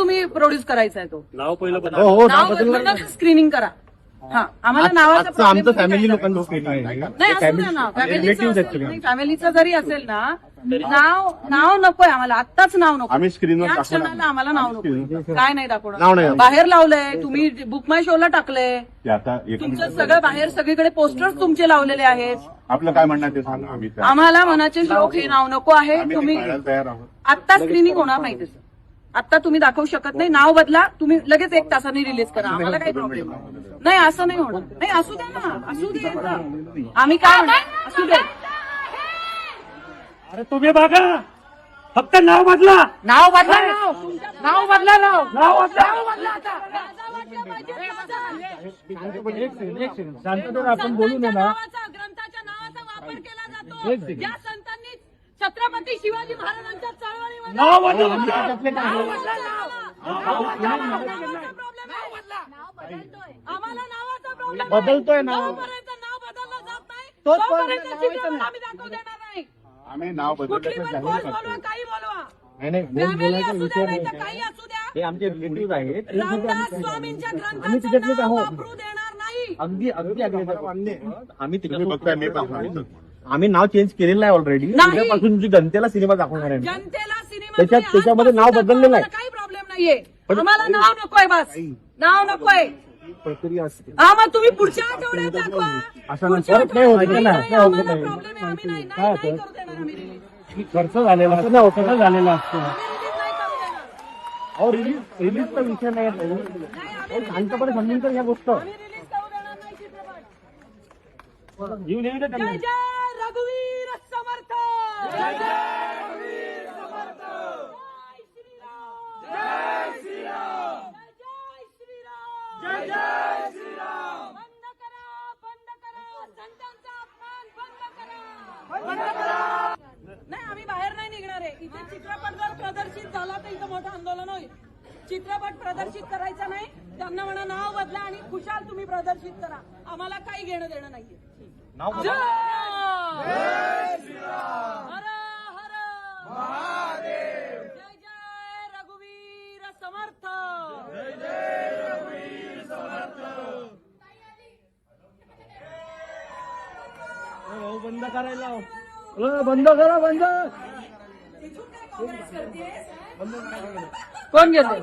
तुम्ही प्रोड्यूस करायचा आहे तो. नाव पहिलं हो बदला. हो नाव बदलून स्क्रीनिंग करा. हा. आम्हाला नावाचा आजचं problem आमचं नाही फॅमिली. नाही असू द्या ना. फॅमिलीचं जरी असेल ना नाव नाव नकोय आम्हाला. आत्ताच नाव नको आम्ही या दाखवणार क्षणाला आम्हाला नाव नको काय नाही नाव नाही दाखवणार. दाखवणार. बाहेर लावलंय. तुम्ही बुक माय शोला टाकलंय. ते आता एक तुमचं सगळं बाहेर सगळीकडे पोस्टर्स तुमचे लावलेले आहेत. आपलं काय म्हणणं आहे ते सांगा. आम्ही त्या- आम्हाला मनाचे श्लोक हे नाव नको आहे. आम्ही ते तुम्ही पाहायला तयार आहोत. आत्ता स्क्रीनिंग होणार नाही त्याचं. आत्ता तुम्ही दाखवू शकत नाही. नाव बदला. तुम्ही लगेच एक तासाने रिलीज करा. आम्हाला काही प्रॉब्लेम नाही. असं नाही होणार. नाही असू द्या ना. असू दे आम्ही काय म्हणणार असू दे. अरे तुम्ही बघा. फक्त नाव बदला. नाव बदला नाव. नाव बदला नाव. नाव बदला. शांततेत आपण बोलू नये ना. ग्रंथाच्या नावाचा वापर केला जातो. ज्या छत्रपती शिवाजी महाराजांच्या चळवळीमध्ये. आम्हाला नावाचा प्रॉब्लेम बदलतोय नाव. बदललं जात नाही तोपर्यंत आम्ही दाखवू देणार नाही. आम्ही नाव कुठली बदलण्याचं पण जाहीर पोस्ट करतो बोलवा काही बोलवा. नाही नाही बोल फॅमिली बोलायचा असू विषय द्या नाही. नाही तर काही असू द्या. हे आमचे रिलेटिव्ह आहेत. रामदास स्वामींच्या आम्ही ग्रंथाचं तिच्यातलेच नाव आहोत. वापरू देणार नाही. अगदी अगदी अगदी आम्ही तुम्ही बघताय मी तिकडे पाहतो. आम्ही नाव चेंज केलेलं आहे ऑलरेडी नाही. उद्यापासून तुमची जनतेला सिनेमा दाखवणार आहे. जनतेला सिनेमा त्याच्यात- तुम्ही त्याच्यामध्ये नाव आजपासून बदललेलं आहे. दाखवा, काही प्रॉब्लेम नाहीये. पण- आम्हाला नाव नकोय बस. नाव नकोय. प्रक्रिया असते. हा मग तुम्ही पुढच्या आठवड्यात दाखवा. असं पुढच्या नाही. नाही होत, आठवड्यात नाही, नाही, नाही होत, आम्हाला नाही. प्रॉब्लेम आहे. आम्ही नाही काय नाही नाही होतं? करू देणार आम्ही रिलीज खर्च झालेला असतो. खर्च झालेला असतो. रिलीज नाही करू देणार. अहो रिलीज रिलीजचा विषय नाही. आहे. अहो, शांतपणे समजून तर ह्या गोष्ट. आम्ही रिलीज करू देणार नाही चित्रपट. जीव नेहमी जय जय रघुवीर समर्थ जय जय रघुवीर समर्थ जय श्रीराम जय श्रीराम जय श्रीराम जय जय श्रीराम बंद करा बंद करा संतांचा अपमान बंद करा नाही आम्ही बाहेर नाही निघणार आहे इथे चित्रपट जर प्रदर्शित झाला तर इथं मोठं आंदोलन होईल. चित्रपट प्रदर्शित करायचा नाही. त्यांना म्हणा नाव बदला आणि खुशाल तुम्ही प्रदर्शित करा. आम्हाला काही घेणं देणं नाहीये. नाव जय हर हर. महादेव. जय जय रघुवीर समर्थ. जय जय रघुवीर समर्थ. बंद करायला बंद करा बंद. कोण गेले